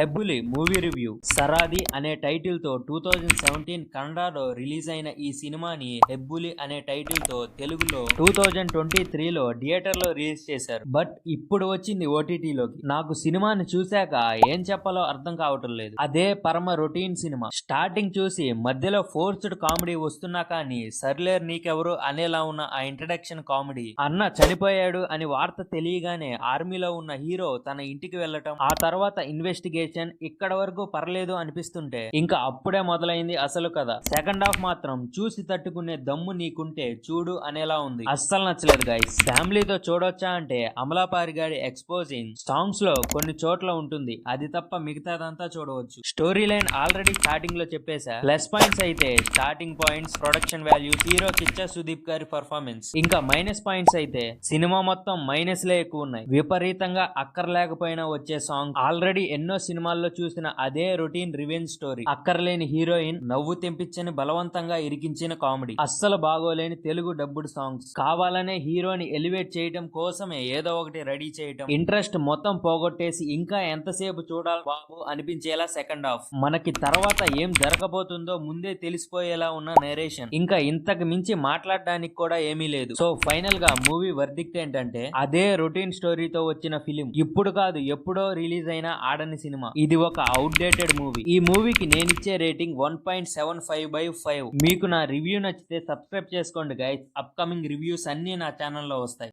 హెబ్బులి movie review సరాది అనే టైటిల్తో టూ థౌజండ్ సెవెంటీన్ కన్నడలో రిలీజ్ అయిన ఈ సినిమాని హెబ్బులి అనే టైటిల్తో తెలుగులో టూ థౌజండ్ ట్వంటీ త్రీలో థియేటర్లో రిలీజ్ చేశారు. బట్ ఇప్పుడు వచ్చింది ఓటీటీలోకి నాకు సినిమాని చూశాక ఏం చెప్పాలో అర్థం కావటం లేదు. అదే పరమ రొటీన్ సినిమా. స్టార్టింగ్ చూసి మధ్యలో ఫోర్స్డ్ కామెడీ వస్తున్నా కానీ సర్లేర్ నీకెవరు అనేలా ఉన్న ఆ ఇంట్రడక్షన్ కామెడీ. అన్న చనిపోయాడు అని వార్త తెలియగానే ఆర్మీలో ఉన్న హీరో తన ఇంటికి వెళ్ళటం ఆ తర్వాత ఇన్వెస్టిగేషన్ ఇక్కడ వరకు పర్లేదు అనిపిస్తుంటే. ఇంకా అప్పుడే మొదలైంది అసలు కథ. సెకండ్ హాఫ్ మాత్రం చూసి తట్టుకునే దమ్ము నీకుంటే చూడు అనేలా ఉంది. అస్సలు నచ్చలేదు గైస్ ఫ్యామిలీతో చూడొచ్చా అంటే అమలాపారి గారి ఎక్స్పోజింగ్ సాంగ్స్లో కొన్ని చోట్ల ఉంటుంది. అది తప్ప మిగతాదంతా చూడవచ్చు. స్టోరీ లైన్ ఆల్రెడీ స్టార్టింగ్లో చెప్పేసా ప్లస్ పాయింట్స్ అయితే starting points production value hero Kichcha Sudeep గారి పర్ఫార్మెన్స్ ఇంకా మైనస్ పాయింట్స్ అయితే సినిమా మొత్తం మైనస్ లే ఎక్కువ ఉన్నాయి. విపరీతంగా అక్కర్లేకపోయినా వచ్చే సాంగ్ ఆల్రెడీ ఎన్నో సినిమా సినిమాల్లో చూసిన అదే రొటీన్ రివెంజ్ స్టోరీ. అక్కర్లేని హీరోయిన్ నవ్వు తెంపించని బలవంతంగా ఇరికించిన కామెడీ. అస్సలు బాగోలేని తెలుగు డబ్బుడు సాంగ్స్. కావాలనే హీరోని ఎలివేట్ చేయటం కోసమే ఏదో ఒకటి రెడీ చేయటం. ఇంట్రెస్ట్ మొత్తం పోగొట్టేసి ఇంకా ఎంతసేపు చూడాలి బాబు అనిపించేలా సెకండ్ హాఫ్. మనకి తర్వాత ఏం జరగబోతుందో ముందే తెలిసిపోయేలా ఉన్న నేరేషన్ ఇంకా ఇంతకు మించి మాట్లాడడానికి కూడా ఏమీ లేదు. సో ఫైనల్గా మూవీ వర్దిక్ట్ ఏంటంటే అదే రొటీన్ స్టోరీతో వచ్చిన ఫిలిం. ఇప్పుడు కాదు ఎప్పుడో రిలీజ్ అయిన ఆడని సినిమా. సినిమా. ఇది ఒక అవుట్డేటెడ్ మూవీ ఈ మూవీకి నేను ఇచ్చే rating one point seven five by five మీకు నా రివ్యూ నచ్చితే సబ్స్క్రైబ్ చేసుకోండి గైస్ అప్కమింగ్ రివ్యూస్ అన్ని నా ఛానల్లో వస్తాయి.